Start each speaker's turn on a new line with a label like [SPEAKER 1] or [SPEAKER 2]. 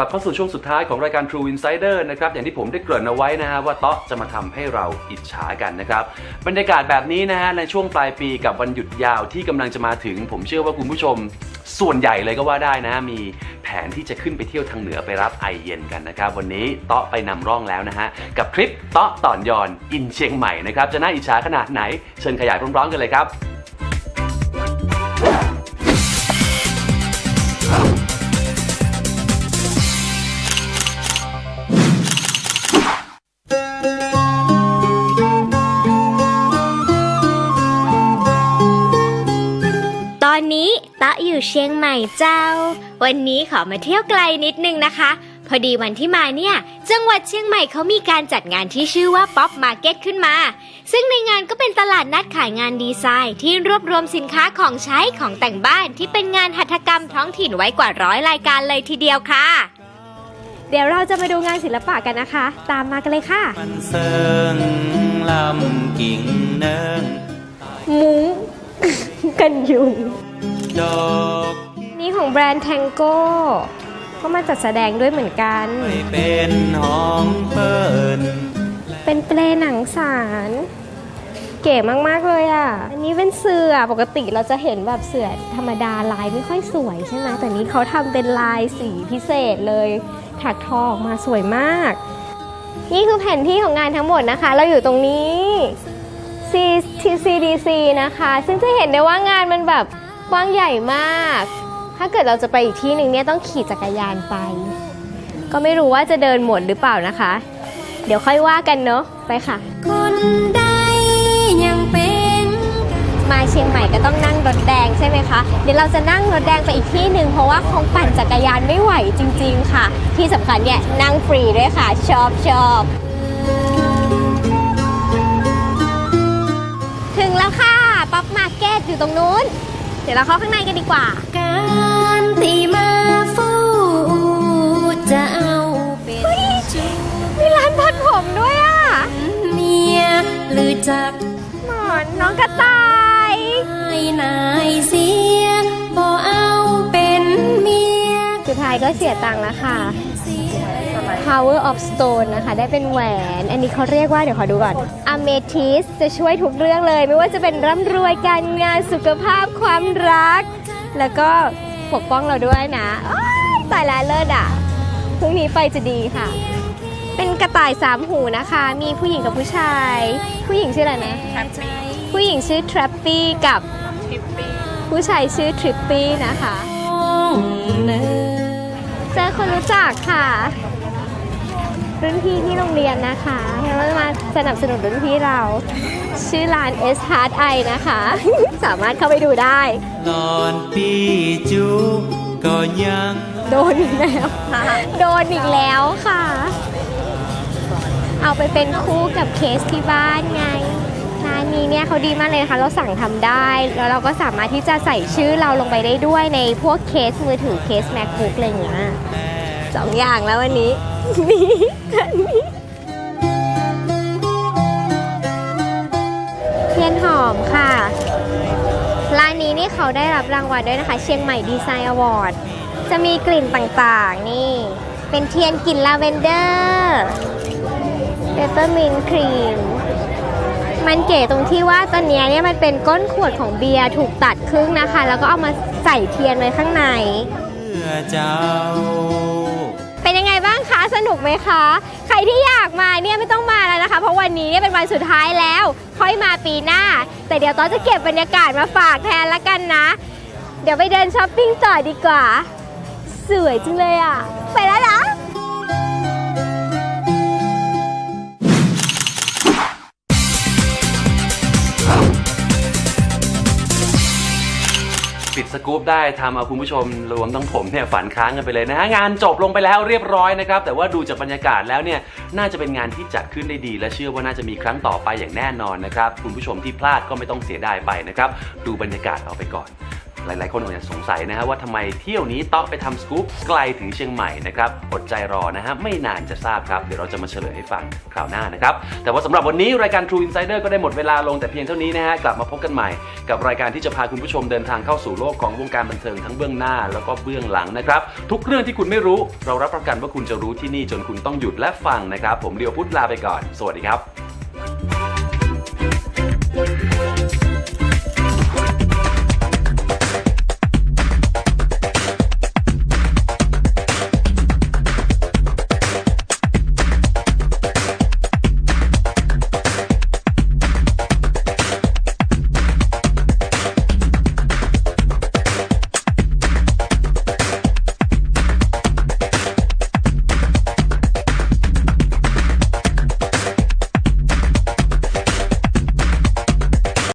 [SPEAKER 1] ลับเข้าสู่ช่วงสุดท้ายของรายการ True Insider นะครับอย่างที่ผมได้เกริ่นเอาไว้นะฮะว่าเตาะจะมาทำให้เราอิจฉากันนะครับบรรยากาศแบบนี้นะฮะในช่วงปลายปีกับวันหยุดยาวที่กำลังจะมาถึง ผมเชื่อว่าคุณผู้ชมส่วนใหญ่เลยก็ว่าได้นะมีแผนที่จะขึ้นไปเที่ยวทางเหนือไปรับไอเย็นกันนะครับวันนี้เตาะไปนำร่องแล้วนะฮะกับทริปเตาะต่อนยอนอินเชียงใหม่นะครับจะน่าอิจฉาขนาดไหน เชิญขยายพร้อมๆกันเลยครับ
[SPEAKER 2] ตอนนี้ตะอยู่เชียงใหม่เจ้า วันนี้ขอมาเที่ยวไกลนิดนึงนะคะ พอดีวันที่มาเนี่ย จังหวัดเชียงใหม่เขามีการจัดงานที่ชื่อว่าป๊อปมาร์เก็ตขึ้นมา ซึ่งในงานก็เป็นตลาดนัดขายงานดีไซน์ที่รวบรวมสินค้าของใช้ของแต่งบ้านที่เป็นงานหัตถกรรมท้องถิ่นไว้กว่าร้อยรายการเลยทีเดียวค่ะ เดี๋ยวเราจะมาดูงานศิลปะกันนะคะ ตามมากันเลยค่ะ
[SPEAKER 3] มันเซิงลำกิ่งเนิง
[SPEAKER 2] มุ้งกันยุง
[SPEAKER 3] ดอก
[SPEAKER 2] นี่ของแบรนด์แทงโก้ก็มาจัดแสดงด้วยเหมือนกัน
[SPEAKER 3] ไม่เป็นห้องเปิน
[SPEAKER 2] เป็นเปลหนังสาร เก๋มากๆเลยอะ อันนี้เป็นเสือปกติเราจะเห็นแบบเสือธรรมดาลายไม่ค่อยสวยใช่ไหมแต่นี้เขาทำเป็นลายสีพิเศษเลยถักทอออกมาสวยมาก นี่คือแผนที่ของงานทั้งหมดนะคะ เราอยู่ตรงนี้ C CDC นะคะ ซึ่งจะเห็นได้ว่างานมันแบบ กว้างใหญ่มาก ถ้าเกิดเราจะไปอีกที่หนึ่งเนี่ยต้องขี่จักรยานไป ก็ไม่รู้ว่าจะเดินหมดหรือเปล่านะคะ เดี๋ยวค่อยว่ากันเนาะ ไปค่ะ คนใดยังเป็นมาเชียงใหม่ก็ต้องนั่งรถแดงใช่ไหมคะ เดี๋ยวเราจะนั่งรถแดงไปอีกที่หนึ่งเพราะว่าคงปั่นจักรยานไม่ไหวจริง ๆ ค่ะ ที่สำคัญเนี่ยนั่งฟรีด้วยค่ะ ชอบชอบถึงแล้วค่ะ ป๊อปมาร์เก็ตอยู่ตรงนู้น เดี๋ยวเราเข้าข้างในกันดีกว่า
[SPEAKER 4] การตีมาฟูจะเอาเป็นชู
[SPEAKER 2] มีร้านพันผมด้วยอะ
[SPEAKER 4] เมียหรือจัก
[SPEAKER 2] หมอนน้องกระต่าย
[SPEAKER 4] ให้นายเสี
[SPEAKER 2] ก็เสียตังค์แล้วค่ะ
[SPEAKER 4] เสีย
[SPEAKER 2] Power of Stone นะคะ ได้เป็นแหวน อันนี้เขาเรียกว่า เดี๋ยวขอดูก่อน Amethyst จะช่วยทุกเรื่องเลย ไม่ว่าจะเป็นร่ำรวยการงานสุขภาพความรัก แล้วก็ปกป้องเราด้วยนะอ้ายตายแล้วเลิศอะพรุ่งนี้ไปจะดีค่ะ เป็นกระต่ายสามหูนะคะ มีผู้หญิงกับผู้ชาย ผู้หญิงชื่ออะไรนะ ผู้หญิงชื่อ Trappy กับผู้ชายชื่อ Trippy นะคะ
[SPEAKER 4] เนิน
[SPEAKER 2] เจอคนรู้จักค่ะ รุ่นพี่ที่โรงเรียนนะคะเราจะมาสนับสนุนรุ่นพี่เรา ชื่อร้าน S Hard I นะคะ สามารถเข้าไปดูได้
[SPEAKER 3] นอนปีจุก็ยัง
[SPEAKER 2] โดนอีกแล้ว โดนอีกแล้วค่ะ เอาไปเป็นคู่กับเคสที่บ้านไง ร้านนี้เนี่ยเขาดีมากเลยนะคะเราสั่งทำได้ แล้วเราก็สามารถที่จะใส่ชื่อเราลงไปได้ด้วยในพวกเคสมือถือเคส macbook อะไรอย่างเงี้ยสองอย่างแล้ววันนี้นี่อันนี้เทียนหอมค่ะร้านนี้นี่เขาได้รับรางวัลด้วยนะคะ เชียงใหม่ดีไซน์อวอร์ดจะมีกลิ่นต่างๆ นี่ เป็นเทียนกลิ่นลาเวนเดอร์เปเปอร์มินครีม มันเก๋ตรงที่ว่าตอนเนี้ยเนี่ยมันเป็นก้นขวดของเบียร์ถูกตัดครึ่งนะคะ แล้วก็เอามาใส่เทียนไว้ข้างใน
[SPEAKER 3] เพื่อเจ้า
[SPEAKER 2] เป็นยังไงบ้างคะ สนุกไหมคะ ใครที่อยากมาเนี่ยไม่ต้องมาแล้วนะคะ เพราะวันนี้เนี่ยเป็นวันสุดท้ายแล้ว ค่อยมาปีหน้า แต่เดี๋ยวต้อจะเก็บบรรยากาศมาฝากแทนละกันนะ เดี๋ยวไปเดินช้อปปิ้งต่อดีกว่า สวยจังเลยอะไปแล้วนะ
[SPEAKER 1] สกู๊ปได้ทำเอาคุณผู้ชมรวมทั้งผมเนี่ยฝันค้างกันไปเลยนะฮะงานจบลงไปแล้วเรียบร้อยนะครับแต่ว่าดูจากบรรยากาศแล้วเนี่ยน่าจะเป็นงานที่จัดขึ้นได้ดี และเชื่อว่าน่าจะมีครั้งต่อไปอย่างแน่นอนนะครับคุณผู้ชมที่พลาดก็ไม่ต้องเสียดายไปนะครับดูบรรยากาศเอาไปก่อน หลายๆ คนอาจจะสงสัยนะฮะว่าทำไมเที่ยวนี้เตาะไปทำสกู๊ปไกลถึงเชียงใหม่นะครับอดใจรอนะฮะไม่นานจะทราบครับเดี๋ยวเราจะมาเฉลยให้ฟังคราวหน้านะครับแต่ว่าสำหรับวันนี้รายการ True Insider ก็ได้หมดเวลาลงแต่เพียงเท่านี้นะฮะกลับมาพบกันใหม่ กับรายการที่จะพาคุณผู้ชมเดินทางเข้าสู่โลกของวงการบันเทิงทั้งเบื้องหน้า แล้วก็เบื้องหลังนะครับทุกเรื่องที่คุณไม่รู้ เรารับประกันว่าคุณจะรู้ที่นี่จนคุณต้องหยุดและฟังนะครับผมเรียวพุทธลาไปก่อน สวัสดีครับ